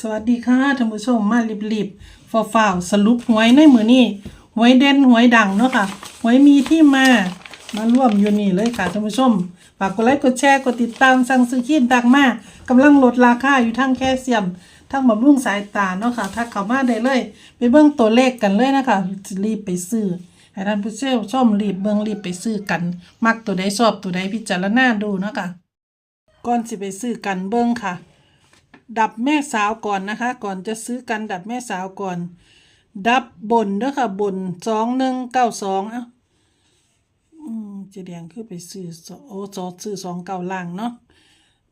สวัสดีค่ะท่านผู้ชมมารีบๆฝ่าวสรุปหวยในมือนี้หวยเด่นหวยดังเนาะค่ะหวยมีที่มามาร่วมอยู่นี่เลยค่ะท่านผู้ชมฝากกดไลค์กดแชร์กดติดตามสั่งซื้อครีมดังมากกำลังลดราคาอยู่ทั้งแคลเซียม ทั้งบำรุงสายตาเนาะค่ะถ้าเข้ามาได้เลย ไปเบิ่งตัวเลขกันเลยนะคะรีบไปซื้อให้ท่านผู้ชมรีบเบิ่งรีบไปซื้อกัน มักตัวใดชอบตัวใดพิจารณาดูเนาะค่ะก่อนสิไปซื้อกันเบิ่งค่ะ ดับแม่สาวก่อนนะคะ ก่อนจะซื้อกันดับแม่สาวก่อน ดับบนเด้อค่ะ บนสองหนึ่งเก้าสองอะอืมเจแดงคือไปซื้อสโอ้ซอซื้อสองเก้าล่างเนาะ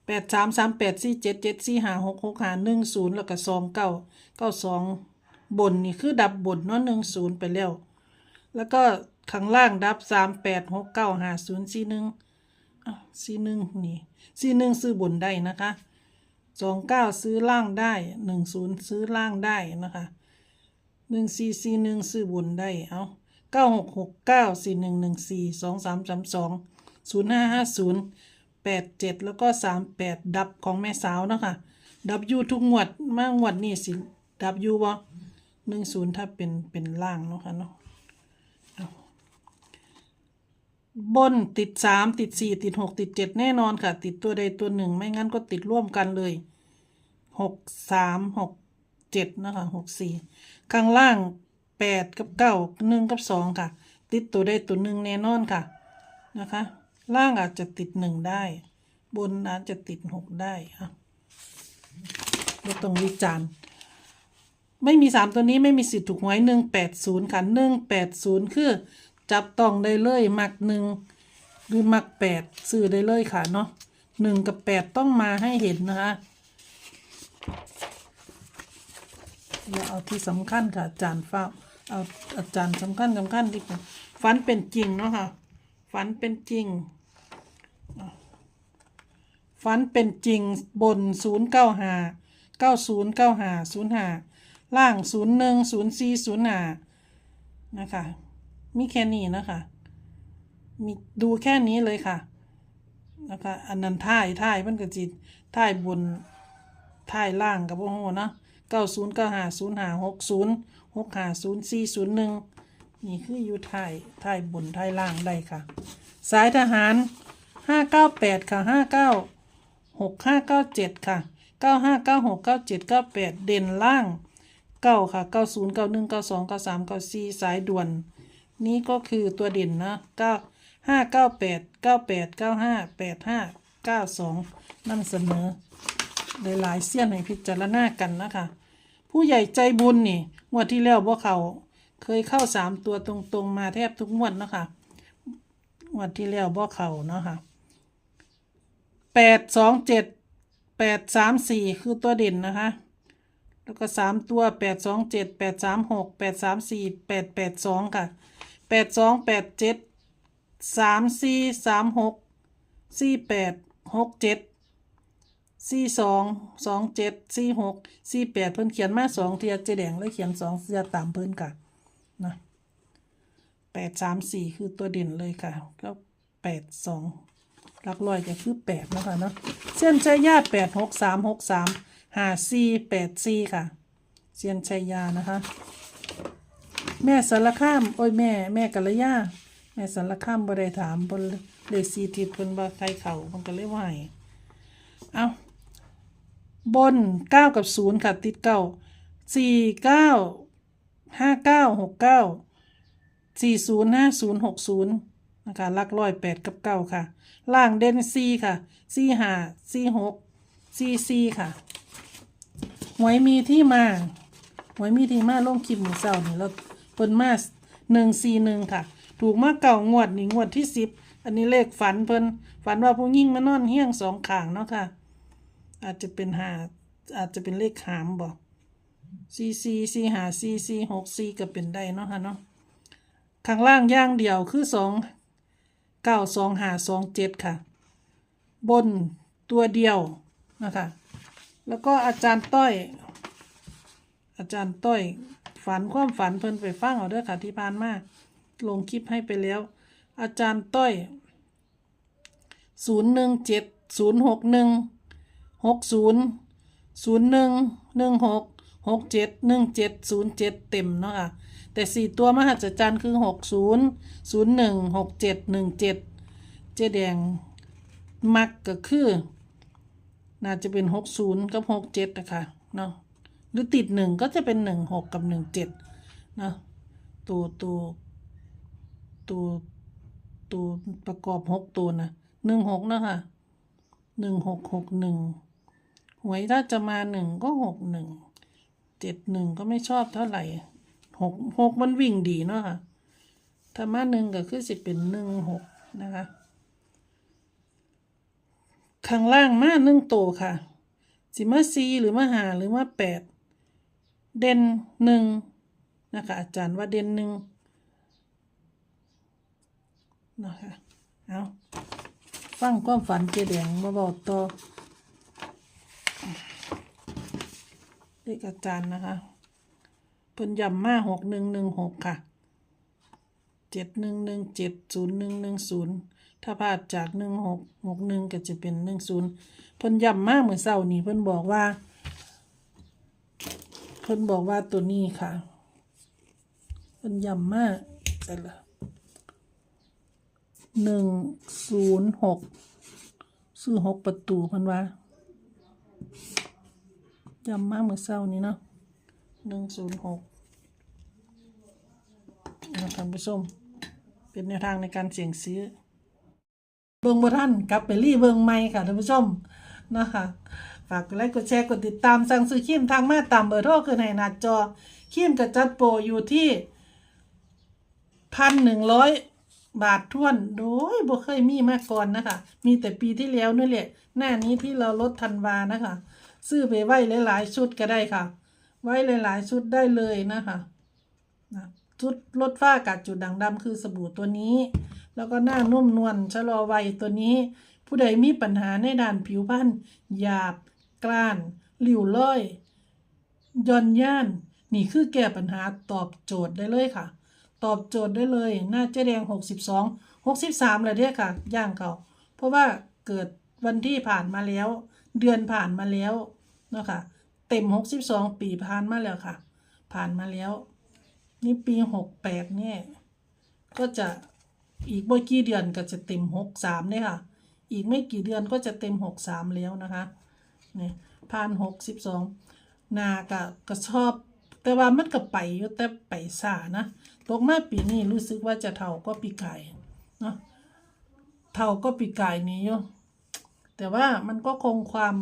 แปดสามสามแปดสี่เจ็ดเจ็ดสี่ห้าหกหกห้าหนึ่งศูนย์แล้วก็สองเก้าเก้าสองบนนี่คือดับบนเนาะหนึ่งศูนย์ไปแล้ว แล้วก็ข้างล่างดับสามแปดหกเก้าห้าศูนย์สี่หนึ่งอะสี่หนึ่งนี่สี่หนึ่งซื้อบนได้นะคะ สองเก้าซื้อล่างได้หนึ่งศูนย์ซื้อล่างได้นะคะหนึ่งสี่สี่หนึ่งซื้อบนได้เอาเก้าหกหกเก้าสี่หนึ่งหนึ่งสี่สองสามสามสองศูนย์ห้าห้าศูนย์แปดเจ็ดแล้วก็สามแปดดับของแม่สาวเนาะคะดับยูทุกงวดมางวดนี่สิดับยูบ่หนึ่งศูนย์ถ้าเป็นเป็นล่างเนาะค่ะเนาะเอา บนติดสามติดสี่ติดหกติดเจ็ดแน่นอนค่ะ ติดตัวใดตัวหนึ่ง ไม่งั้นก็ติดร่วมกันเลยหกสามหกเจ็ดนะคะหกสี่ข้างล่างแปดกับเก้าหนึ่งกับสองค่ะ ติดตัวใดตัวหนึ่งแน่นอนค่ะนะคะ ล่างอาจจะติดหนึ่งได้ บนอาจจะติดหกได้ค่ะไม่ต้องวิจารณ์ไม่มีสามตัวนี้ไม่มีสิทธิ์ถูกหวยหนึ่งแปดศูนย์ค่ะหนึ่งแปดศูนย์คือ จับต้องได้เลยมักหนึ่งหรือมักแปดซื้อได้เลยค่ะเนาะหนึ่งกับแปดต้องมาให้เห็นนะคะอย่าเอาที่สำคัญค่ะอาจารย์ฟ้าเอาอาจารย์สำคัญสำคัญดีกว่าฝันเป็นจริงเนาะค่ะฝันเป็นจริงฝันเป็นจริงบนศูนย์เก้าหาเก้าศูนย์เก้าหาศูนย์หาล่างศูนย์หนึ่งศูนย์สี่ศูนย์หานะคะ มีแค่นี้นะคะมีดูแค่นี้เลยค่ะนะคะอันนั้นท่ายท่ายมันก็จิท่ายบนท่ายล่างกับโอ้โหเนาะเก้าศูนย์เก้าหาศูนย์หาหกศูนย์หกหาศูนย์สี่ศูนย์หนึ่งนี่คืออยู่ท่ายท่ายบนท่ายล่างได้ค่ะ สายทหารห้าเก้าแปดค่ะห้าเก้าหกห้าเก้าเจ็ดค่ะเก้าห้าเก้าหกเก้าเจ็ดเก้าแปดเด่นล่างเก้าค่ะเก้าศูนย์เก้าหนึ่งเก้าสองเก้าสามเก้าสี่สายด่วน นี่ก็คือตัวเด่นนะเก้าห้าเก้าแปดเก้าแปดเก้าห้าแปดห้าเก้าสองนั่นเสนอหลายๆเสี้ยนให้พิจารณากันนะคะ ผู้ใหญ่ใจบุญนี่งวดที่แล้วบ่เขาเคยเข้าสามตัวตรงๆมาแทบทุกงวดเนะคะงวดที่แล้วบ่เขาเนาะค่ะแปดสองเจ็ดแปดสามสี่คือตัวเด่นนะคะ แล้วก็สามตัวแปดสองเจ็ดแปดสามหกแปดสามสี่แปดแปดสองค่ะ ดสองแปดเจ็ดสามสี่สามหกสี่แปดหกเจ็ดสี่สองสองเจ็ดสี่หกสี่แปดเพิ่นเขียนมาสองเทียเจแดงแล้วเขียนสองเทียตามเพิ่นค่ะนะแปดสามสี่คือตัวเด่นเลยค่ะ ก็แปดสองหลักร้อยจะคือแปดนะคะเนาะเส้นชัยาแปดหกสามหกสามหาสี่แปดสี่ค่ะเซียนชัยยานะคะ แม่สารคาม โอ้ยแม่ แม่กัลยาแม่สารคามบ่ได้ถามบนเลยซีทิศเพิ่นว่าใครเขามันก็เลยว่าให้เอาบนเก้ากับศูนย์ค่ะ ติดเก้าสี่เก้าห้าเก้าหกเก้าสี่ศูนย์ห้าศูนย์หกศูนย์นะคะลักร้อยแปดกับเก้าค่ะ ล่างเด่นซีค่ะซีห้าซีหกซีซีค่ะ หวยมีที่มา หวยมีที่มาลงคลิปหมูเศร้านี่เรา เพิ่นมาหนึ่งสี่หนึ่งค่ะ ถูกมาเก่างวดนี่งวดที่สิบอันนี้เลขฝันเพิ่นฝันว่าผู้ยิ่งมานอนเฮี้ยงสองขางเนาะค่ะ อาจจะเป็นหาอาจจะเป็นเลขหามบ่สี่สี่สี่หาสี่สี่หกสี่ก็เป็นได้เนาะค่ะเนาะข้างล่างย่างเดียวคือสองเก้าสองหาสองเจ็ดค่ะ บนตัวเดียวนะคะแล้วก็อาจารย์ต้อย อาจารย์ต้อย ฝันความฝันเพิ่นไปฟังเอาเด้อค่ะที่ผ่านมาลงคลิปให้ไปแล้ว อาจารย์ต้อยศูนย์หนึ่งเจ็ดศูนย์หกหนึ่งหกศูนย์ศูนย์หนึ่งหนึ่งหกหกเจ็ดหนึ่งเจ็ดศูนย์เจ็ดเต็มเนาะค่ะแต่สี่ตัวมหัศจรรย์คือหกศูนย์ศูนย์หนึ่งหกเจ็ดหนึ่งเจ็ดเจแดงมักก็คือ น่าจะเป็นหกศูนย์กับหกเจ็ดนะคะเนาะ หรือติดหนึ่งก็จะเป็นหนึ่งหกกับหนึ่งเจ็ดนะตัวตัวตัวตัวประกอบหกตัวนะหนึ่งหกนาะคะหนึ่งหกหกหนึ่งหวยถ้าจะมาหนึ่งก็หกหนึ่งเจ็ดหนึ่งก็ไม่ชอบเท่าไหร่หกหกมันวิ่งดีเนาะค่ะถ้ามาหนึ่งก็คือสิเป็นหนึ่งหกนะคะข้างล่างมาหนึ่งโตวค่ะ สิมาซีหรือมาหาหรือมาแปด เด่นหนึ่งนะคะอาจารย์ว่าเด่นหนึ่งนะคะเอาฟังความฝันเจแดงมาบอกต่อเลขอาจารย์นะคะเพิ่นย้ำมาหกหนึ่งหนึ่งหกค่ะเจ็ดหนึ่งหนึ่งเจ็ดศูนย์หนึ่งหนึ่งศูนย์ถ้าพลาดจากหนึ่งหกหกหนึ่งก็จะเป็นหนึ่งศูนย์เพิ่นย้ำมาเหมื่อเช้านี้เพิ่นบอกว่า เพิ่นบอกว่าตัวนี้ค่ะเพิ่นยำมากแต่ละหนึ่งศูนย์หกซื้อหกประตูเพิ่นว่ายำมากเมื่อเช้านี้เนาะหนึ่งศูนย์หกท่านผู้ชมเป็นแนวทางในการเสี่ยงซื้อ เบิ่งบ่ท่านกลับไปรีเบิ่งใหม่ค่ะท่านผู้ชมนะคะ ฝากกดไลค์กดแชร์กดติดตามสั่งซื้อครีมทางมาตามเบอร์โทรคือในหน้าจอครีมกระจัดโปรอยู่ที่พันหนึ่งร้อยบาททวนโดยบ่เคยมีมาก่อนนะคะ มีแต่ปีที่แล้วนี่แหละ หน้านี้ที่เราลดทันวานะคะ ซื้อไปไว้หลายๆชุดก็ได้ค่ะ ไว้หลายๆชุดได้เลยนะคะนะชุดลดฝ้ากัดจุดด่างดำคือสบู่ตัวนี้ แล้วก็หน้านุ่มนวลชะลอวัยตัวนี้ ผู้ใดมีปัญหาในด้านผิวพรรณหยาบ กร้านหลิวเล้อยย่อนย่าน นี่คือแก้ปัญหาตอบโจทย์ได้เลยค่ะ ตอบโจทย์ได้เลย หน้าเจ๊แดง 62 63เลยเด้อค่ะ ย่างเขาเพราะว่าเกิดวันที่ผ่านมาแล้ว เดือนผ่านมาแล้วเนาะค่ะ เต็ม 62 ปีผ่านมาแล้วค่ะ ผ่านมาแล้ว นี่ปี 68เนี่ยก็จะอีกไม่กี่เดือนก็จะเต็ม 63เนี่ยค่ะ อีกไม่กี่เดือนก็จะเต็ม 63 แล้วนะคะ นี่ผ่าน62นากะก็ชอบ แต่ว่ามันก็ไปอยู่แต่ไปซ่านะตกมาปีนี้รู้สึกว่าจะเท่าก็ปีไก่เนาะเท่าก็ปีไก่นี้อยู่แต่ว่ามันก็คงความ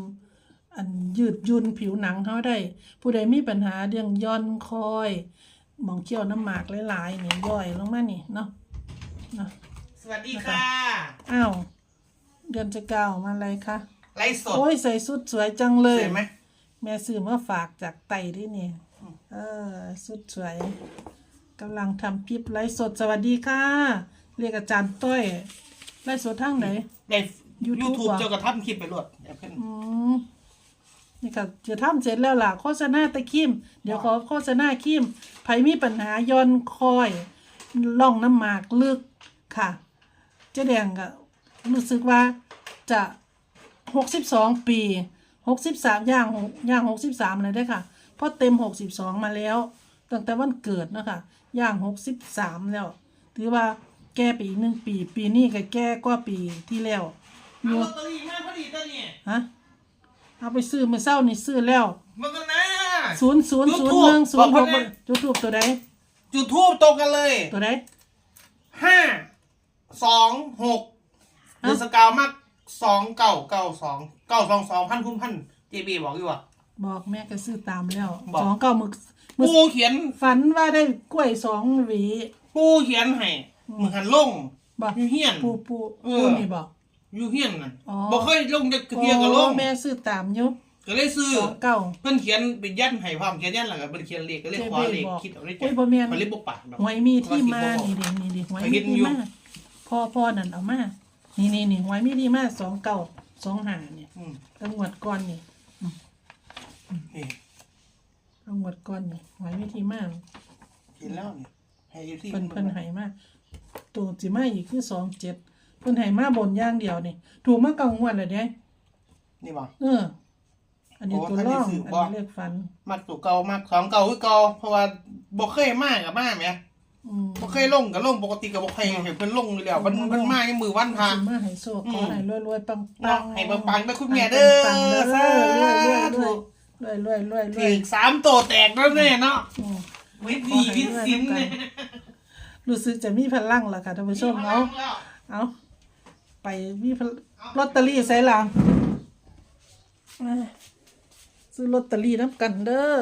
อันยืดยุนผิวหนังเขาได้ ผู้ใดมีปัญหาเรื่องย่อนคอยหมองเขี้ยวน้ำหมากหลายๆนี่ย่อยลงมานี่เนาะเนาะสวัสดีค่ะ อ้าว เดือนจะเก้ามาอะไรคะ ไลฟ์สด โอ้ยใส่สุดสวยจังเลสยวยไหม แม่ซื้อมาฝากจากไต่ที่นี่เออสุดสวยกำลังทำคลิปไลฟ์สดสวัสดีค่ะ เรียกอาจารย์ต้อยไลฟ์สดทางไหน ใน YouTube ยูทูบว่ะ เจ้ากระทำคลิปไปรวดเดี๋ยวขึ้นอืมนี่ค่ะจะทำเสร็จแล้วล่ะโฆษณาตะคิมเดี๋ยวขอโฆษณาคิมไผมีปัญหาย้อนคอยล่องน้ำหมากลึกค่ะ เจ๊แดงก็รู้สึกว่าจะ หกสิบสองปีหกสิบสามย่างหกย่างหกสิบสามเลยได้อค่ะเพราะเต็มหกสิบสองมาแล้วตั้งแต่วันเกิดเนาะคะย่างหกสิบสามแล้ว ถือว่าแก้ไปอีกหนึ่งปี ปีนี้ก็แก้กว่าปีที่แล้วอเอายู่ลอตเตอรี่มาพอดีตัวนี้ฮะเอาไปซื้อมือเศร้านี่ซื้อแล้วมันกันนะศูนย์ศูนย์ศูนย์หนึ่งศูนย์หกจุดทูบตัวใดจุดทูบตรงกันเลยตัวใดห้าสองหกเอ้าเดือนสกาวมาก สองเก้าเก้าสองเก้าสองสองพันคุณพันเจบีบอกอยู่ว่า บอกแม่ก็ซื้อตามแล้วบอก สองเก้ามึกมึกปูเขียนฝันว่าได้กล้วยสองหวี ปูเขียนให้มือหันลง บอกอยู่เฮียนปูปูเอปูอนี่บอก อยู่เฮียนน่ะอ๋อ บอกเคยลงจะเทียกับลงโอ้แม่ซื้อตามอยู่ก็เลยซื้อสองเก้าเพิ่นเขียนเป็นยันให้พร้อมเขียนยันหลังก็เป็นเขียนเลขก็เลยขอเลขบอกคิดเอาได้โอ้ยบ่แม่น เขาเลยบ่ปากดอก หวยมีที่มานี่ดินี่ดิหวยไปมีเห็นที่อยู่มาพ่อพ่อนั่นเอามา นี่นี่นี่หวยมีที่มาสองเก้าสองห้าเนี่ยอืมตั้งวดก่อนนี่นี่ตั้งวดก่อนนี่หวยมีที่มาเห็นแล้วนี่ให้อยู่ที่เพิ่นเพิ่นให้มาตัวสิมาอีกคือสองเจ็ดเพิ่นให้มาบนอย่างเดียวนี่ถูกมาเก่างวดเลยเด้นี่บ่เออ อันนี้โอ้ตัวท่านร่ได้องซื้ออันบ่นี้เลขฟัน มักตัวเก่ามักสองเก่าคือเก่าเพราะว่าบ่เคยมากกับมาแหมอืม บ่เคยลงกับลงปกติก็บ่เคยเห็นเพิ่นลงอยู่แล้วมันมันมาในมือวันพระสิมาให้โชคขอให้รวยๆปังๆเนาะให้ปังๆเด้อคุณแม่เด้อปังๆเด้อสาธุรวยๆรวยๆรวยๆรวยๆรถึวยงสามตัวแตกแล้วแน่เนาะๆอืมวิธีวิสินเนี่ยรู้สึกจะมีพลังแล้วค่ะท่านผู้ชมเอาเอาไปมีพลลอตเตอรี่ใส่หลังซื้อลอตเตอรี่น้ำกันเด้อ